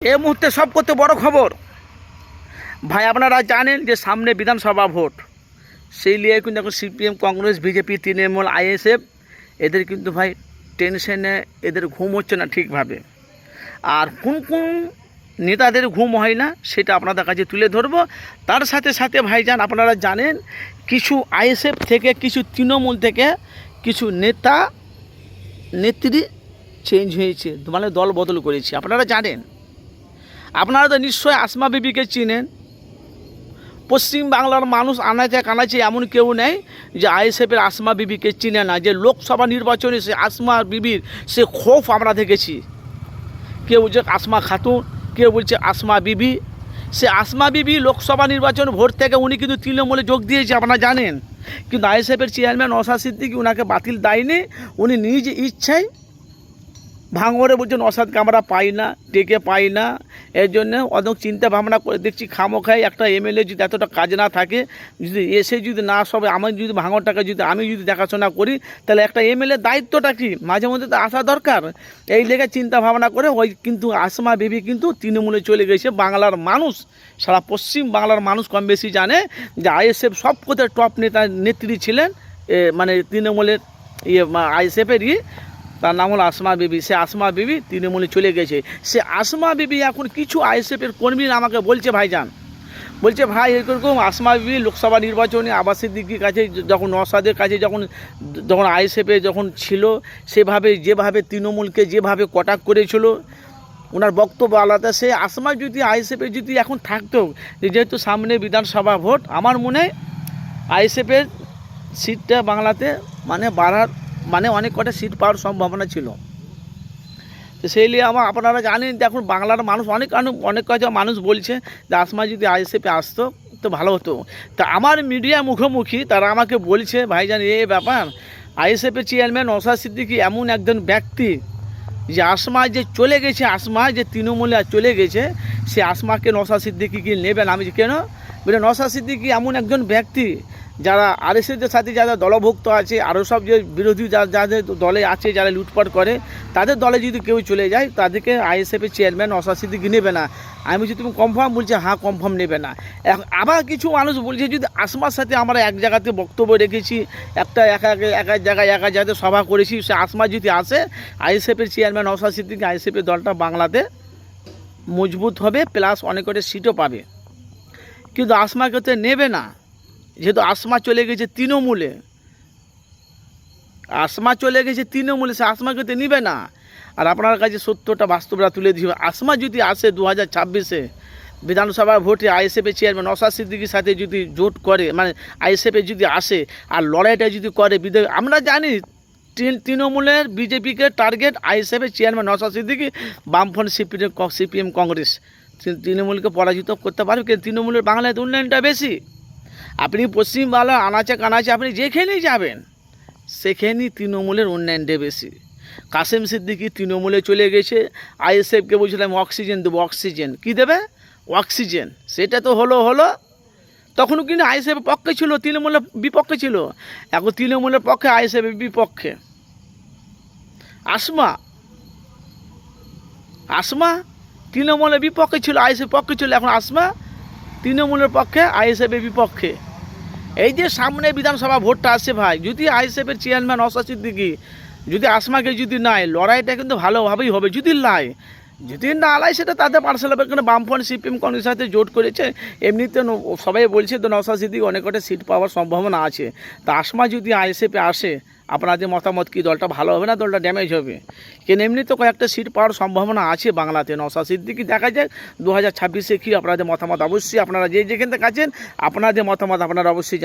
এই মুহূর্তে সব করতে বড় খবর। ভাই, আপনারা জানেন যে সামনে বিধানসভা ভোট। সেই নিয়ে কিন্তু এখন CPM, Congress, BJP, Trinamool, ISF, এদের কিন্তু ভাই টেনশনে এদের ঘুম হচ্ছে না ঠিকভাবে। আর কোন কোন নেতাদের ঘুম হয় না, সেটা আপনাদের কাছে তুলে ধরব। তার সাথে সাথে ভাইজান, আপনারা জানেন কিছু আইএসএফ থেকে, কিছু তৃণমূল থেকে কিছু নেতা, নেত্রী চেঞ্জ হয়েছে। মানে দল বদল করেছে। আপনারা জানেন? আপনারা তো নিশ্চয়ই আসমা বিবিকে চিনেন। পশ্চিম বাংলার মানুষ আনাচে কানাচে এমন কেউ নেই যে আইএসএফের আসমা বিবিকে চিনে না, যে লোকসভা নির্বাচনে সে আসমা বিবির সে ক্ষোভ আমরা দেখেছি। কেউ বলছে আসমা খাতুন, কেউ বলছে আসমা বিবি। সে আসমা বিবি লোকসভা নির্বাচন ভোট থেকে উনি কিন্তু তৃণমূলে যোগ দিয়েছে, আপনারা জানেন। কিন্তু আইএসএফের চেয়ারম্যান অসা সিদ্দিকি ওনাকে বাতিল দেয়নি, উনি নিজ ইচ্ছায় ভাঙরে বলছেন অসাদকে আমরা পাই না, ডেকে পাই না। এর জন্য অনেক চিন্তা ভাবনা করে দেখছি খামোখাই একটা এমএলএ যদি এতটা কাজ না থাকে, যদি এসে যদি না সবে, আমি যদি ভাঙরটাকে যদি, আমি যদি দেখাশোনা করি, তাহলে একটা এমএলএ দায়িত্বটা কি? মাঝে মধ্যে তো আসা দরকার। এই লেগে চিন্তা ভাবনা করে ওই কিন্তু আসমা বেবি কিন্তু তৃণমূলে চলে গেছে, বাংলার মানুষ, সারা পশ্চিম বাংলার মানুষ কম বেশি জানে যে আইএসএফ সব কোথায় টপ নেতা, নেত্রী ছিলেন মানে তৃণমূলের ইয়ে আইএসএফের ইয়ে তার নাম হলো আসমা বিবি। সে আসমা বিবি তৃণমূলে চলে গেছে। সে আসমা বিবি এখন কিছু আইএসএফের কর্মী আমাকে বলছে, ভাইজান। বলছে, ভাই এরকম আসমা বিবি লোকসভা নির্বাচনে আবাস সিদ্দিকির কাছে যখন নসাদের কাছে যখন যখন আইএসএফে যখন ছিল, সেভাবে, যেভাবে তৃণমূলকে যেভাবে কটাক করেছিল, ওনার বক্তব্য আলাদা। সে আসমা যদি আইএসএফে যদি এখন থাকতো যেহেতু সামনে বিধানসভা ভোট, আমার মনে হয় আইএসএফের সিটটা বাংলাতে মানে বাড়ার মানে অনেক কটা সিট পাওয়ার সম্ভাবনা ছিল। তো সেই নিয়ে আমার, আপনারা জানেন যে এখন বাংলার মানুষ অনেক অনেক কয়েকজন মানুষ বলছে যে আসমা যদি আইএসএফে আসতো, তো ভালো হতো। তা আমার মিডিয়া মুখোমুখি, তারা আমাকে বলছে, ভাইজান এই ব্যাপার আইএসএফের চেয়ারম্যান অসা সিদ্দিকি এমন একজন ব্যক্তি যে আসমা যে চলে গেছে, আসমা যে তৃণমূলে চলে গেছে, সে আসমাকে নসা সিদ্দিকি নেবেন আমি কেন? বলে, নসা সিদ্দিকি এমন একজন ব্যক্তি যারা আর আরএসএসের সাথে যারা দলভুক্ত আছে আরও সব যে বিরোধী যাদের দলে আছে, যারা লুটপাট করে, তাদের দলে যদি কেউ চলে যায়, তাদেরকে আইএসএফের চেয়ারম্যান সিদ্দিকি নেবে না। আমি বলছি তুমি কনফার্ম বলছে হ্যাঁ কনফার্ম নেবে না। আবার কিছু মানুষ বলছে, যদি আসমার সাথে আমরা এক জায়গাতে বক্তব্য রেখেছি, একটা একা একা জায়গায়, একা জায়গাতে সভা করেছি, সে আসমা যদি আসে আইএসএফের চেয়ারম্যান সিদ্দিকি আইএসএফের দলটা বাংলাতে মজবুত হবে প্লাস অনেক সিটও পাবে। কিন্তু আসমাকে তো নেবে না। যেহেতু আসমা চলে গেছে তৃণমূলে, আসমা চলে গেছে তৃণমূলে, সে আসমাকে তো নিবে না। আর আপনার কাছে সত্যটা বাস্তবটা তুলে দিবে আসমা যদি আসে দু হাজার ছাব্বিশে বিধানসভার ভোটে আইএসএফের চেয়ারম্যান নসাদ সিদ্দিকির সাথে যদি জোট করে মানে আইএসএফে যদি আসে আর লড়াইটা যদি করে বিধে- আমরা জানি তৃণমূলের বিজেপিকে টার্গেট আইএসএফের চেয়ারম্যান নসাদ সিদ্দিকি, বামফ্রন্ট সিপিএম সিপিএম, কংগ্রেস। তৃণমূলকে পরাজিত করতে পারবে, কিন্তু তৃণমূলের বাংলায় উন্নয়নটা বেশি। আপনি পশ্চিমবাংলার আনাচে কানাচে আপনি যেখানেই যাবেন, সেখানেই তৃণমূলের উন্নয়নটা বেশি। কাসেম সিদ্দিকি তৃণমূলে চলে গেছে, আইএসএফকে বলছিলাম অক্সিজেন দেবো, অক্সিজেন। কি দেবে? অক্সিজেন। সেটা তো হলো হলো। তখনও কিন্তু আইএসএফের পক্ষে ছিল, তৃণমূলের বিপক্ষে ছিল। এখন তৃণমূলের পক্ষে, আইএসএফের বিপক্ষে। আসমা। আসমা তৃণমূলের বিপক্ষে ছিল আইএসএফ পক্ষে ছিল। এখন আসমা তৃণমূলের পক্ষে, আইএসএফের বিপক্ষে। এই যে সামনে বিধানসভা ভোটটা আসছে ভাই, যদি আইএসএফের চেয়ারম্যান অসা সিদ্দিকি যদি আসমাকে যদি নাই, লড়াইটা কিন্তু ভালোভাবেই হবে, যদি নাই, যদি না আলাই সেটা তাদের পার্সেল হবে। কারণ বামফ্রন্ট সিপিএম কংগ্রেসের সাথে জোট করেছে, এমনিতে সবাই বলছে তো নওসা সিদ্দিক অনেক কটা সিট পাওয়ার সম্ভাবনা আছে। তা আসমা যদি আইএসএফে আসে, আপনাদের মতামত কি? দলটা ভালো হবে না দলটা ড্যামেজ হবে? কেন এমনি তো কয়েকটা সিট পাওয়ার সম্ভাবনা আছে বাংলাতে নওসা সিদ্দিকি দেখা যাক দু হাজার ছাব্বিশে কী আপনাদের মতামত? অবশ্যই আপনারা যে যেখান থেকে আছেন, আপনাদের মতামত আপনারা অবশ্যই জানান